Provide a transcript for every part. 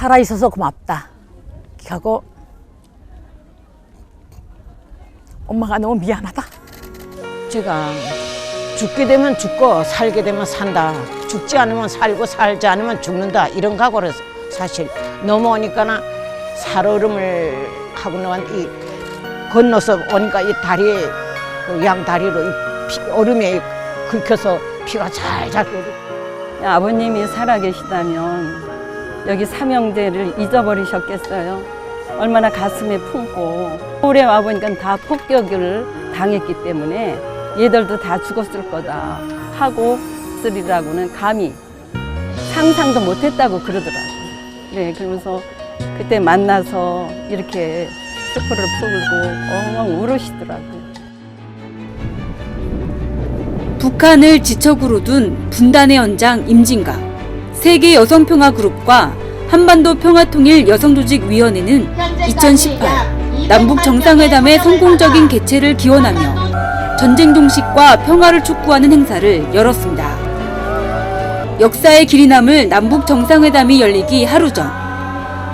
살아있어서 고맙다. 하고 엄마가 너무 미안하다. 제가 죽게 되면 죽고 살게 되면 산다. 죽지 않으면 살고 살지 않으면 죽는다. 이런 각오를 사실 넘어오니까나 살얼음을 하고 나면 이 건너서 오니까 이 다리에 그 양다리로 이 피, 얼음에 긁혀서 피가 잘잘 흐르고 아버님이 살아계시다면 여기 삼형제를 잊어버리셨겠어요. 얼마나 가슴에 품고 서울에 와보니까 다 폭격을 당했기 때문에 얘들도 다 죽었을 거다 하고 쓰리라고는 감히 상상도 못했다고 그러더라고요. 네, 그러면서 그때 만나서 이렇게 스프를 풀고 엉엉 울으시더라고요. 북한을 지척으로 둔 분단의 연장 임진각, 세계 여성평화그룹과 한반도 평화통일 여성조직위원회는 2018 남북 정상회담의 성공적인 개최를 기원하며 전쟁 종식과 평화를 촉구하는 행사를 열었습니다. 역사의 길이 남을 남북 정상회담이 열리기 하루 전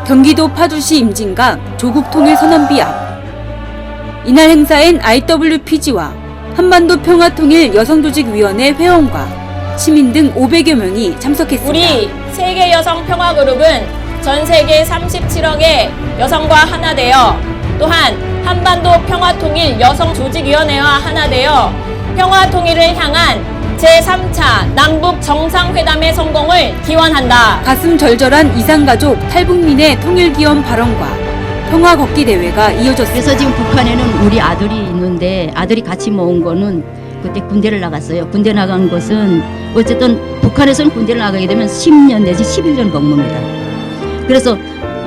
경기도 파주시 임진각 조국통일 선언비 앞 이날 행사엔 IWPG와 한반도 평화통일 여성조직위원회 회원과 시민 등 500여 명이 참석했습니다. 우리 세계 여성 평화 그룹은 전 세계 37억의 여성과 하나 되어 또한 한반도 평화 통일 여성 조직위원회와 하나 되어 평화 통일을 향한 제3차 남북 정상회담의 성공을 기원한다. 가슴 절절한 이상가족 탈북민의 통일 기원 발언과 평화 걷기 대회가 이어졌습니다. 그래서 지금 북한에는 우리 아들이 있는데 아들이 같이 모은 거는 그때 군대를 나갔어요. 군대 나간 것은 어쨌든 북한에서는 군대를 나가게 되면 10년 내지 11년 복무입니다. 그래서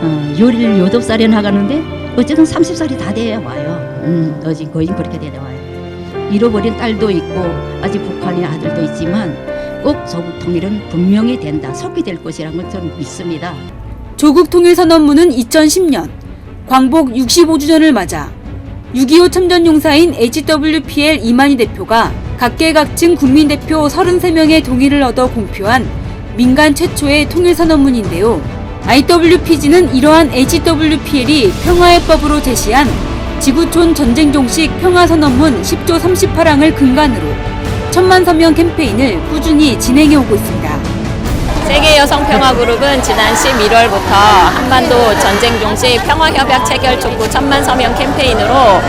어, 요리를 요독 살에 나가는데 어쨌든 30살이 다 돼야 와요. 음, 어지 거의 그렇게 돼야 와요. 잃어버린 딸도 있고 아직 북한의 아들도 있지만 꼭 조국 통일은 분명히 된다. 속이 될 것이라는 걸 저는 믿습니다. 조국 통일 선언문은 2010년 광복 65주년을 맞아 6.25 참전 용사인 HWPL 이만희 대표가 각계각층 국민대표 33명의 동의를 얻어 공표한 민간 최초의 통일 선언문인데요. IWPG는 이러한 HWPL이 평화의 법으로 제시한 지구촌 전쟁 종식 평화 선언문 10조 38항을 근간으로 천만 서명 캠페인을 꾸준히 진행해 오고 있습니다. 세계 여성 평화 그룹은 지난 11월부터 한반도 전쟁 종식 평화 협약 체결 촉구 천만 서명 캠페인으로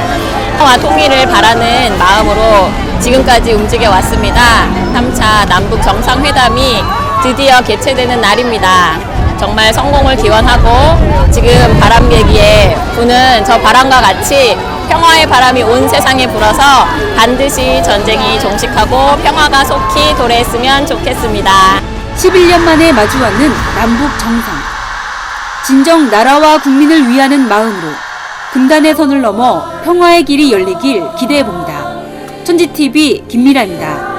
평화 통일을 바라는 마음으로 지금까지 움직여 왔습니다. 3차 남북 정상회담이 드디어 개최되는 날입니다. 정말 성공을 기원하고 지금 바람개기에 부는 저 바람과 같이 평화의 바람이 온 세상에 불어서 반드시 전쟁이 종식하고 평화가 속히 도래했으면 좋겠습니다. 11년 만에 마주하는 남북 정상. 진정 나라와 국민을 위하는 마음으로 금단의 선을 넘어 평화의 길이 열리길 기대해 봅니다. 천지TV 김미라입니다.